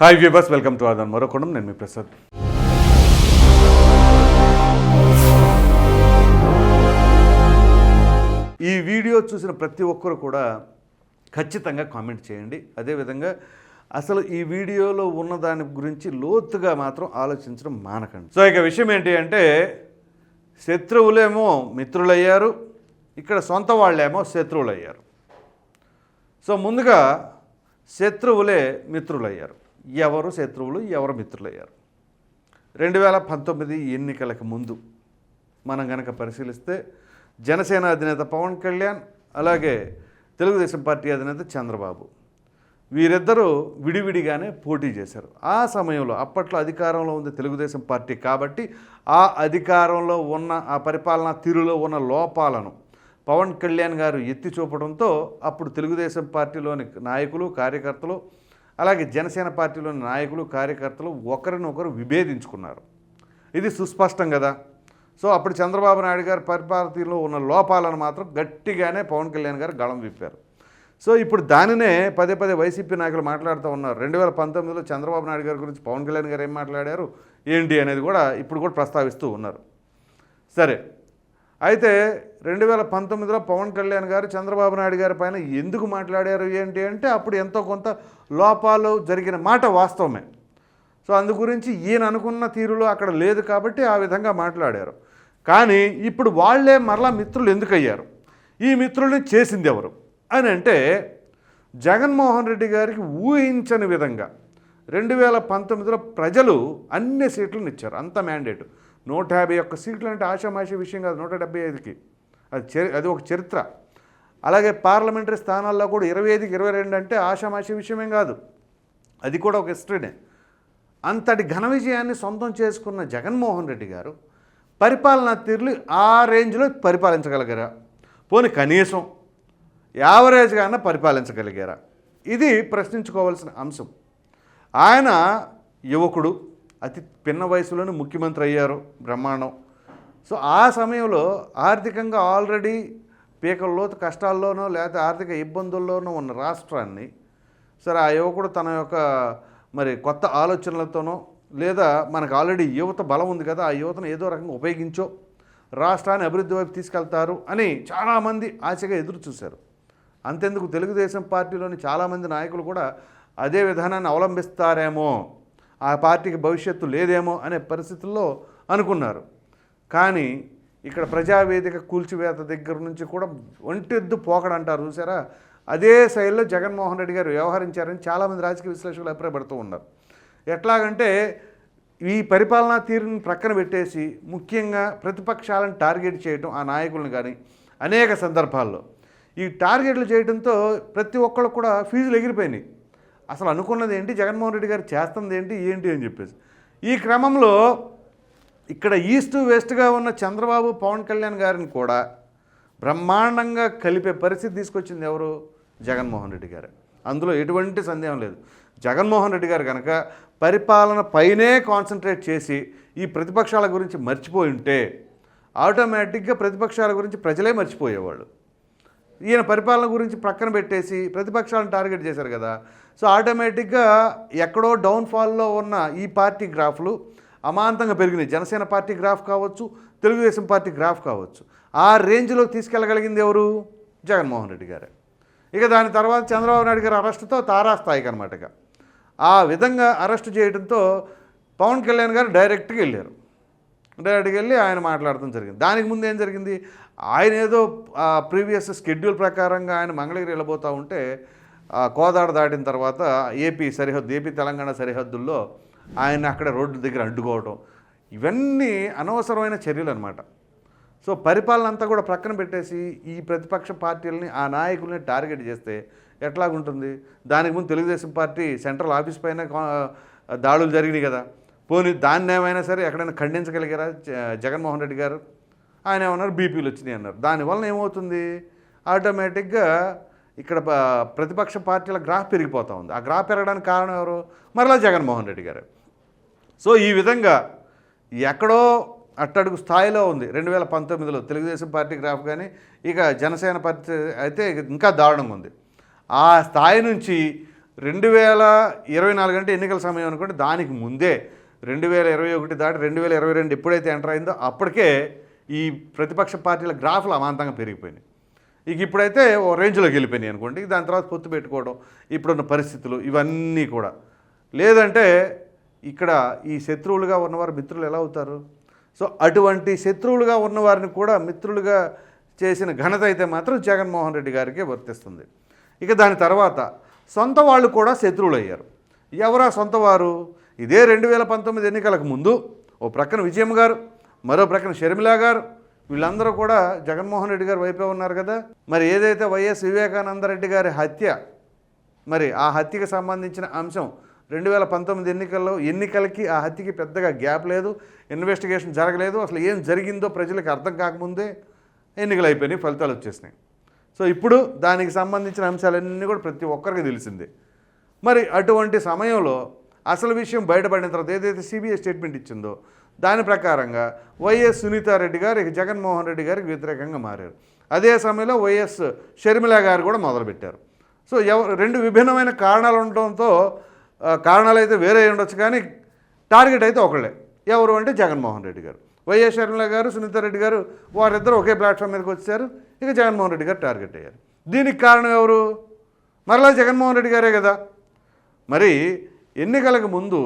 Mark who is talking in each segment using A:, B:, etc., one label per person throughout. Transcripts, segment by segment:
A: Hi viewers welcome to ఆదాన్ మరొకడం నేను మీ ప్రసాద్ ఈ వీడియో చూసిన ప్రతి ఒక్కరు కూడా ఖచ్చితంగా కామెంట్ చేయండి. అదేవిధంగా అసలు ఈ వీడియోలో ఉన్న దాని గురించి లోతుగా మాత్రం ఆలోచించడం మానకండి. సో ఇక విషయం ఏంటి అంటే శత్రువులేమో మిత్రులయ్యారు. ఇక్కడ సొంత వాళ్ళేమో శత్రువులయ్యారు. సో ముందుగా శత్రువులే మిత్రులయ్యారు. ఎవరు శత్రువులు ఎవరు మిత్రులయ్యారు. రెండు వేల పంతొమ్మిది ఎన్నికలకు ముందు మనం కనుక పరిశీలిస్తే జనసేన అధినేత పవన్ కళ్యాణ్ అలాగే తెలుగుదేశం పార్టీ అధినేత చంద్రబాబు. వీరిద్దరూ విడివిడిగానే పోటీ చేశారు. ఆ సమయంలో అప్పట్లో అధికారంలో ఉంది తెలుగుదేశం పార్టీ కాబట్టి ఆ అధికారంలో ఉన్న ఆ పరిపాలనా తీరులో ఉన్న లోపాలను పవన్ కళ్యాణ్ గారు ఎత్తి చూపడంతో అప్పుడు తెలుగుదేశం పార్టీలోని నాయకులు కార్యకర్తలు అలాగే జనసేన పార్టీలోని నాయకులు కార్యకర్తలు ఒకరినొకరు విభేదించుకున్నారు. ఇది సుస్పష్టం కదా. సో అప్పుడు చంద్రబాబు నాయుడు గారి పరిపాలనలో ఉన్న లోపాలను మాత్రం గట్టిగానే పవన్ కళ్యాణ్ గారు గళం విప్పారు. సో ఇప్పుడు దానినే పదే పదే వైసీపీ నాయకులు మాట్లాడుతూ ఉన్నారు. రెండు వేల పంతొమ్మిదిలో చంద్రబాబు నాయుడు గారి గురించి పవన్ కళ్యాణ్ గారు ఏం మాట్లాడారు? ఏంటి అనేది కూడా ఇప్పుడు కూడా ప్రస్తావిస్తూ ఉన్నారు. సరే. అయితే రెండు వేల పంతొమ్మిదిలో పవన్ కళ్యాణ్ గారు చంద్రబాబు నాయుడు గారి పైన ఎందుకు మాట్లాడారు ఏంటి అంటే అప్పుడు ఎంతో కొంత లోపాలు జరిగిన మాట వాస్తవమే. సో అందు గురించి ఈయన అనుకున్న తీరులో అక్కడ లేదు కాబట్టి ఆ విధంగా మాట్లాడారు. కానీ ఇప్పుడు వాళ్ళే మరలా మిత్రులు ఎందుకయ్యారు? ఈ మిత్రుల్ని చేసింది ఎవరు? అని అంటే జగన్మోహన్ రెడ్డి గారికి ఊహించని విధంగా రెండు వేల పంతొమ్మిదిలో ప్రజలు అన్ని సీట్లను ఇచ్చారు. అంత మ్యాండేట్ నూట యాభై ఒక్క సీట్లు అంటే ఆషామాషి విషయం కాదు నూట డెబ్బై ఐదుకి. అది చరి అది ఒక చరిత్ర. అలాగే పార్లమెంటరీ స్థానాల్లో కూడా ఇరవై ఐదుకి ఇరవై రెండు అంటే ఆషామాషి విషయమేం కాదు. అది కూడా ఒక హిస్టరీనే. అంతటి ఘన విజయాన్ని సొంతం చేసుకున్న జగన్మోహన్ రెడ్డి గారు పరిపాలనా తీరులు ఆ రేంజ్లో పరిపాలించగలిగారా? పోనీ కనీసం యావరేజ్గా అన్న పరిపాలించగలిగారా? ఇది ప్రశ్నించుకోవాల్సిన అంశం. ఆయన యువకుడు అతి పిన్న వయసులోనే ముఖ్యమంత్రి అయ్యారు బ్రహ్మాండం. సో ఆ సమయంలో ఆర్థికంగా ఆల్రెడీ పీకల్లో కష్టాల్లోనో లేకపోతే ఆర్థిక ఇబ్బందుల్లోనో ఉన్న రాష్ట్రాన్ని సరే ఆ యువకుడు తన యొక్క మరి కొత్త ఆలోచనలతోనో లేదా మనకు ఆల్రెడీ యువత బలం ఉంది కదా ఆ యువతను ఏదో రకంగా ఉపయోగించో రాష్ట్రాన్ని అభివృద్ధి వైపు తీసుకెళ్తారు అని చాలామంది ఆశగా ఎదురు చూశారు. అంతెందుకు తెలుగుదేశం పార్టీలోని చాలామంది నాయకులు కూడా అదే విధానాన్ని అవలంబిస్తారేమో ఆ పార్టీకి భవిష్యత్తు లేదేమో అనే పరిస్థితుల్లో అనుకున్నారు. కానీ ఇక్కడ ప్రజావేదిక కూల్చివేత దగ్గర నుంచి కూడా ఒంటెద్దు పోకడంటారు చూసారా? అదే శైలిలో జగన్మోహన్ రెడ్డి గారు వ్యవహరించారని చాలామంది రాజకీయ విశ్లేషకులు అభిప్రాయపడుతూ ఉన్నారు. ఎట్లాగంటే ఈ పరిపాలనా తీరుని ప్రక్కన పెట్టేసి ముఖ్యంగా ప్రతిపక్షాలను టార్గెట్ చేయటం ఆ నాయకులను కానీ అనేక సందర్భాల్లో. ఈ టార్గెట్లు చేయడంతో ప్రతి ఒక్కళ్ళు కూడా ఫీజులు ఎగిరిపోయినాయి. అసలు అనుకున్నది ఏంటి? జగన్మోహన్ రెడ్డి గారు చేస్తుంది ఏంటి? ఏంటి అని చెప్పేసి. ఈ క్రమంలో ఇక్కడ ఈస్ట్ వెస్ట్గా ఉన్న చంద్రబాబు పవన్ కళ్యాణ్ గారిని కూడా బ్రహ్మాండంగా కలిపే పరిస్థితి తీసుకొచ్చింది ఎవరు? జగన్మోహన్ రెడ్డి గారు. అందులో ఎటువంటి సందేహం లేదు. జగన్మోహన్ రెడ్డి గారు కనుక పరిపాలన పైనే కాన్సన్ట్రేట్ చేసి ఈ ప్రతిపక్షాల గురించి మర్చిపోయి ఉంటే ఆటోమేటిక్గా ప్రతిపక్షాల గురించి ప్రజలే మర్చిపోయేవాళ్ళు. ఈయన పరిపాలన గురించి ప్రక్కన పెట్టేసి ప్రతిపక్షాలను టార్గెట్ చేశారు కదా. సో ఆటోమేటిక్గా ఎక్కడో డౌన్ఫాల్లో ఉన్న ఈ పార్టీ గ్రాఫ్లు అమాంతంగా పెరిగినాయి. జనసేన పార్టీ గ్రాఫ్ కావచ్చు తెలుగుదేశం పార్టీ గ్రాఫ్ కావచ్చు. ఆ రేంజ్లో తీసుకెళ్ళగలిగింది ఎవరు? జగన్మోహన్ రెడ్డి గారే. ఇక దాని తర్వాత చంద్రబాబు నాయుడు గారి అరెస్టుతో తారాస్థాయికి అనమాట ఆ విధంగా అరెస్ట్ చేయడంతో పవన్ కళ్యాణ్ గారు డైరెక్ట్గా వెళ్ళారు. డైరెక్ట్గా వెళ్ళి ఆయన మాట్లాడటం జరిగింది. దానికి ముందు ఏం జరిగింది? ఆయన ఏదో ప్రీవియస్ షెడ్యూల్ ప్రకారంగా ఆయన మంగళగిరి వెళ్ళబోతూ ఉంటే కోదాడ దాటిన తర్వాత ఏపీ సరిహద్దు ఏపీ తెలంగాణ సరిహద్దుల్లో ఆయన అక్కడ రోడ్డు దగ్గర అడ్డుకోవటం. ఇవన్నీ అనవసరమైన చర్యలు అనమాట సో పరిపాలన అంతా కూడా ప్రక్కన పెట్టేసి ఈ ప్రతిపక్ష పార్టీలని ఆ నాయకుల్ని టార్గెట్ చేస్తే ఎట్లాగుంటుంది? దానికి ముందు తెలుగుదేశం పార్టీ సెంట్రల్ ఆఫీస్ పైన దాడులు జరిగినాయి కదా. పోనీ దాన్ని ఏమైనా సరే ఎక్కడైనా ఖండించగలిగారా జగన్మోహన్ రెడ్డి గారు? ఆయన ఏమన్నారు? బీపీలు వచ్చినాయి అన్నారు. దానివల్ల ఏమవుతుంది? ఆటోమేటిక్గా ఇక్కడ ప్రతిపక్ష పార్టీల గ్రాఫ్ పెరిగిపోతూ ఉంది. ఆ గ్రాఫ్ పెరగడానికి కారణం ఎవరు? మరలా జగన్మోహన్ రెడ్డి గారు. సో ఈ విధంగా ఎక్కడో అట్టడుగు స్థాయిలో ఉంది. రెండు వేల పంతొమ్మిదిలో తెలుగుదేశం పార్టీ గ్రాఫ్ కానీ ఇక జనసేన పార్టీ అయితే ఇంకా దారుణంగా ఉంది. ఆ స్థాయి నుంచి రెండు వేల ఇరవై నాలుగు అంటే ఎన్నికల సమయం అనుకుంటే దానికి ముందే రెండు వేల ఇరవై ఒకటి దాటి రెండు వేల ఇరవై రెండు ఎప్పుడైతే ఎంటర్ అయిందో అప్పటికే ఈ ప్రతిపక్ష పార్టీల గ్రాఫ్లు అమాంతంగా పెరిగిపోయినాయి. ఇక ఇప్పుడైతే ఓ రేంజ్లోకి వెళ్ళిపోయినాయి అనుకోండి దాని తర్వాత పొత్తు పెట్టుకోవడం ఇప్పుడున్న పరిస్థితులు ఇవన్నీ కూడా. లేదంటే ఇక్కడ ఈ శత్రువులుగా ఉన్నవారు మిత్రులు ఎలా అవుతారు? సో అటువంటి శత్రువులుగా ఉన్నవారిని కూడా మిత్రులుగా చేసిన ఘనత అయితే మాత్రం జగన్మోహన్ రెడ్డి గారికే వర్తిస్తుంది. ఇక దాని తర్వాత సొంత వాళ్ళు కూడా శత్రువులు అయ్యారు. ఎవరా సొంత వారు? ఇదే రెండు వేల పంతొమ్మిది ఎన్నికలకు ముందు ఓ ప్రక్కన విజయమ్మ గారు మరో ప్రక్కన షర్మిలా గారు వీళ్ళందరూ కూడా జగన్మోహన్ రెడ్డి గారు వైపే ఉన్నారు కదా. మరి ఏదైతే వైఎస్ వివేకానందరెడ్డి గారి హత్య మరి ఆ హత్యకి సంబంధించిన అంశం రెండు వేల పంతొమ్మిది ఎన్నికల్లో ఎన్నికలకి ఆ హత్యకి పెద్దగా గ్యాప్ లేదు ఇన్వెస్టిగేషన్ జరగలేదు అసలు ఏం జరిగిందో ప్రజలకు అర్థం కాకముందే ఎన్నికలు అయిపోయినాయి ఫలితాలు వచ్చేసినాయి. సో ఇప్పుడు దానికి సంబంధించిన అంశాలన్నీ కూడా ప్రతి ఒక్కరికి తెలిసిందే. మరి అటువంటి సమయంలో అసలు విషయం బయటపడిన తర్వాత ఏదైతే సిబిఐ స్టేట్మెంట్ ఇచ్చిందో దాని ప్రకారంగా వైఎస్ సునీతారెడ్డి గారు ఇక జగన్మోహన్ రెడ్డి గారికి వ్యతిరేకంగా మారారు. అదే సమయంలో వైఎస్ షర్మిల గారు కూడా మొదలుపెట్టారు. సో ఎవ రెండు విభిన్నమైన కారణాలు ఉండటంతో కారణాలు అయితే వేరే ఉండొచ్చు కానీ టార్గెట్ అయితే ఒకళ్ళే. ఎవరు అంటే జగన్మోహన్ రెడ్డి గారు. వైఎస్ షర్మిల గారు సునీతారెడ్డి గారు వారిద్దరు ఒకే ప్లాట్ఫామ్ మీదకి వచ్చారు. ఇక జగన్మోహన్ రెడ్డి గారు టార్గెట్ అయ్యారు. దీనికి కారణం ఎవరు? మరలా జగన్మోహన్ రెడ్డి గారే కదా. మరి ఎన్నికలకు ముందు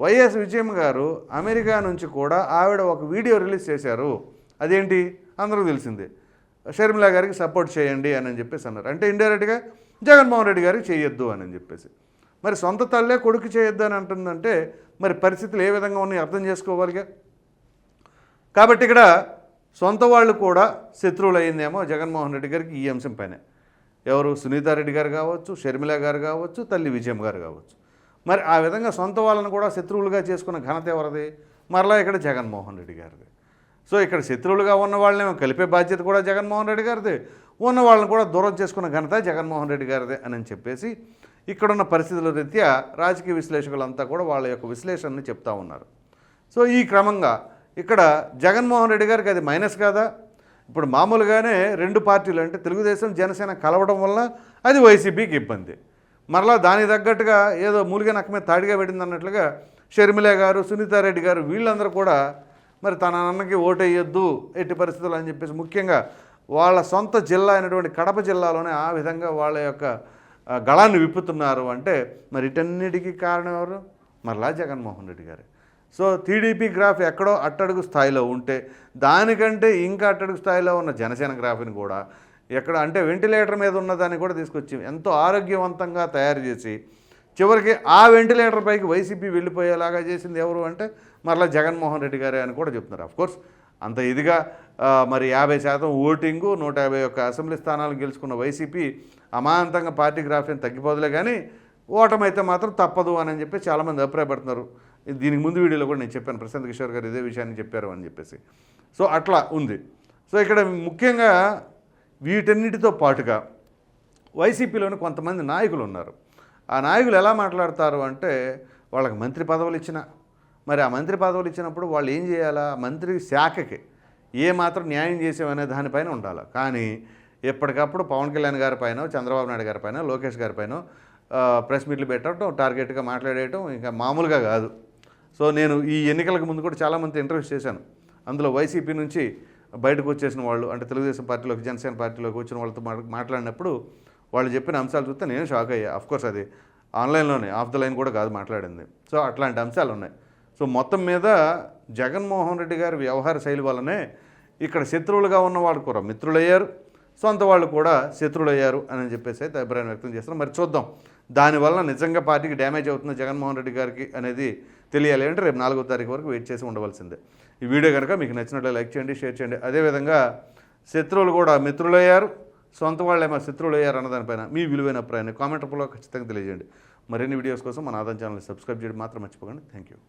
A: వైఎస్ విజయం గారు అమెరికా నుంచి కూడా ఆవిడ ఒక వీడియో రిలీజ్ చేశారు. అదేంటి? అందరూ తెలిసిందే. షర్మిలా గారికి సపోర్ట్ చేయండి అని చెప్పేసి అన్నారు. అంటే ఇండైరెక్ట్గా జగన్మోహన్ రెడ్డి గారికి చేయొద్దు అని చెప్పేసి. మరి సొంత తల్లే కొడుకు చేయొద్దు అని అంటుందంటే మరి పరిస్థితులు ఏ విధంగా ఉన్నాయి అర్థం చేసుకోవాలిగా? కాబట్టి ఇక్కడ సొంత వాళ్ళు కూడా శత్రువులు అయిందేమో జగన్మోహన్ రెడ్డి గారికి ఈ అంశం పైన. ఎవరు సునీతారెడ్డి గారు కావచ్చు షర్మిల గారు కావచ్చు తల్లి విజయం గారు కావచ్చు. మరి ఆ విధంగా సొంత వాళ్ళని కూడా శత్రువులుగా చేసుకున్న ఘనత ఎవరిది? మరలా ఇక్కడ జగన్మోహన్ రెడ్డి గారిది. సో ఇక్కడ శత్రువులుగా ఉన్న వాళ్ళని కలిపే బాధ్యత కూడా జగన్మోహన్ రెడ్డి గారిది. ఉన్న వాళ్ళని కూడా దూరం చేసుకున్న ఘనత జగన్మోహన్ రెడ్డి గారిదే అని చెప్పేసి ఇక్కడున్న పరిస్థితుల రీత్యా రాజకీయ విశ్లేషకులంతా కూడా వాళ్ళ యొక్క విశ్లేషణని చెప్తా ఉన్నారు. సో ఈ క్రమంగా ఇక్కడ జగన్మోహన్ రెడ్డి గారికి అది మైనస్ కాదా? ఇప్పుడు మామూలుగానే రెండు పార్టీలు అంటే తెలుగుదేశం జనసేన కలవడం వల్ల అది వైసీపీకి ఇబ్బంది. మరలా దానికి తగ్గట్టుగా ఏదో మూలిగా నక్క మీద తాడిగా పెట్టింది అన్నట్లుగా షర్మిల గారు సునీతారెడ్డి గారు వీళ్ళందరూ కూడా మరి తన అన్నకి ఓటేయొద్దు ఎట్టి పరిస్థితులు అని చెప్పేసి ముఖ్యంగా వాళ్ళ సొంత జిల్లా అయినటువంటి కడప జిల్లాలోనే ఆ విధంగా వాళ్ళ యొక్క గళాన్ని విప్పుతున్నారు అంటే మరి ఇటన్నిటికీ కారణం ఎవరు? మరలా జగన్మోహన్ రెడ్డి గారు. సో టీడీపీ గ్రాఫ్ ఎక్కడో అట్టడుగు స్థాయిలో ఉంటే దానికంటే ఇంకా అట్టడుగు స్థాయిలో ఉన్న జనసేన గ్రాఫ్ని కూడా ఎక్కడ అంటే వెంటిలేటర్ మీద ఉన్నదాన్ని కూడా తీసుకొచ్చి ఎంతో ఆరోగ్యవంతంగా తయారు చేసి చివరికి ఆ వెంటిలేటర్ పైకి వైసీపీ వెళ్ళిపోయేలాగా చేసింది ఎవరు అంటే మరలా జగన్మోహన్ రెడ్డి గారే అని కూడా చెప్తున్నారు. అఫ్కోర్స్ అంత ఇదిగా మరి యాభై శాతం ఓటింగు నూట యాభై ఒక్క అసెంబ్లీ స్థానాలు గెలుచుకున్న వైసీపీ అమాంతంగా పార్టీ గ్రాఫ్యం తగ్గిపోదులే కానీ ఓటమైతే మాత్రం తప్పదు అని చెప్పి చాలామంది అభిప్రాయపడుతున్నారు. దీనికి ముందు వీడియోలో కూడా నేను చెప్పాను ప్రశాంత్ కిషోర్ గారు ఇదే విషయాన్ని చెప్పారు అని చెప్పేసి. సో అట్లా ఉంది. సో ఇక్కడ ముఖ్యంగా వీటన్నిటితో పాటుగా వైసీపీలోని కొంతమంది నాయకులు ఉన్నారు. ఆ నాయకులు ఎలా మాట్లాడతారు అంటే వాళ్ళకి మంత్రి పదవులు ఇచ్చిన మరి ఆ మంత్రి పదవులు ఇచ్చినప్పుడు వాళ్ళు ఏం చేయాలా? మంత్రి శాఖకి ఏ మాత్రం న్యాయం చేసామనే దానిపైన ఉండాలి. కానీ ఎప్పటికప్పుడు పవన్ కళ్యాణ్ గారి పైన చంద్రబాబు నాయుడు గారి పైన లోకేష్ గారి పైన ప్రెస్ మీట్లు పెట్టడం టార్గెట్గా మాట్లాడేయటం ఇంకా మామూలుగా కాదు. సో నేను ఈ ఎన్నికలకు ముందు కూడా చాలామంది ఇంటర్వ్యూస్ చేశాను. అందులో వైసీపీ నుంచి బయటకు వచ్చేసిన వాళ్ళు అంటే తెలుగుదేశం పార్టీలోకి జనసేన పార్టీలోకి వచ్చిన వాళ్ళతో మా- మాట్లాడినప్పుడు వాళ్ళు చెప్పిన అంశాలు చూస్తే నేను షాక్ అయ్యా. అఫ్కోర్స్ అది ఆన్లైన్లోనే ఆఫ్ ద లైన్ కూడా కాదు మాట్లాడింది. సో అట్లాంటి అంశాలు ఉన్నాయి. సో మొత్తం మీద జగన్మోహన్ రెడ్డి గారి వ్యవహార శైలి వల్లనే ఇక్కడ శత్రువులుగా ఉన్నవాళ్ళు కూడా మిత్రులయ్యారు. సొంత వాళ్ళు కూడా శత్రువులయ్యారు అని చెప్పేసి అయితే అభిప్రాయం వ్యక్తం చేస్తున్నారు. మరి చూద్దాం. దానివల్ల నిజంగా పార్టీకి డ్యామేజ్ అవుతుంది జగన్మోహన్ రెడ్డి గారికి అనేది తెలియాలి అంటే రేపు నాలుగో తారీఖు వరకు వెయిట్ చేసి ఉండవలసిందే. ఈ వీడియో కనుక మీకు నచ్చినట్లు లైక్ చేయండి షేర్ చేయండి. అదేవిధంగా శత్రువులు కూడా మిత్రులయ్యారు సొంత వాళ్ళేమో శత్రువులు అయ్యారు అన్న దానిపైన మీ విలువైన అభిప్రాయాన్ని కామెంట్ రూపంలో ఖచ్చితంగా తెలియజేయండి. మరిన్ని వీడియోస్ కోసం మన ఆదాయం ఛానల్ సబ్స్క్రైబ్ చేయడం మాత్రం మర్చిపోకండి. Thank you